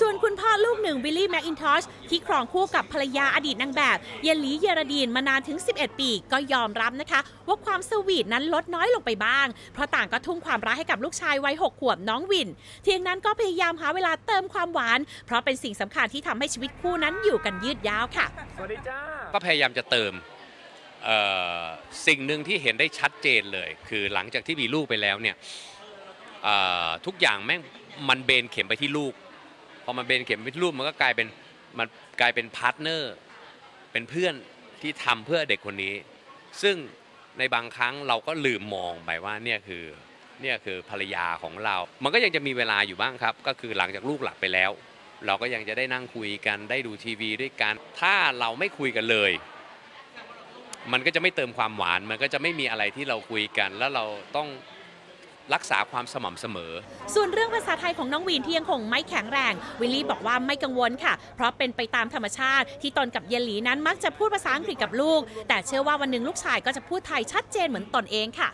ส่วนคุณพ่อลูกหนึ่งวิลลี่แมคอินทอชที่ครองคู่กับภรรยาอดีตนางแบบเยนหลีเยรดีนมานานถึง 11 ปี ก็ยอมรับนะคะ ว่าความสวีทนั้นลดน้อยลงไปบ้าง เพราะต่างก็ทุ่มความรักให้กับลูกชายวัย6ขวบน้องวิน เทียงนั้นก็พยายามหาเวลาเติมความหวาน เพราะเป็นสิ่งสำคัญที่ทำให้ชีวิตคู่นั้นอยู่กันยืดยาวค่ะสวัสดีจ้าก็พยายามจะเติมเอ่อสิ่งหนึ่งที่เห็นได้ชัดเจนเลย คือหลังจากที่มีลูกไปแล้วเนี่ยเอ่อทุกอย่างแม่งมันเบนเข็มไปที่ลูกพ อมันเบนเข็มไปที่ลูกมันก็กลายเป็นมันกลายเป็นพาร์ทเนอร์เป็นเพื่อนที่ทำเพื่อเด็กคนนี้ ซึ่งในบางครั้งเราก็ลืมมองไปว่าเนี่ยคือเนี่ยคือภรรยาของเรา มันก็ยังจะมีเวลาอยู่บ้างครับ ก็คือหลังจากลูกหลับไปแล้ว เราก็ยังจะได้นั่งคุยกันได้ดูทีวีด้วยกัน ถ้าเราไม่คุยกันเลย มันก็จะไม่เติมความหวาน มันก็จะไม่มีอะไรที่เราคุยกัน แล้วเราต้อง รักษาความสม่ำเสมอ ส่วนเรื่องภาษาไทยของน้องวีนที่ยังคงไม่แข็งแรง วิลลี่บอกว่าไม่กังวลค่ะ เพราะเป็นไปตามธรรมชาติ ที่ตนกับเยนหลีนั้นมักจะพูดภาษาอังกฤษกับลูก แต่เชื่อว่าวันหนึ่งลูกชายก็จะพูดไทยชัดเจนเหมือนตนเองค่ะ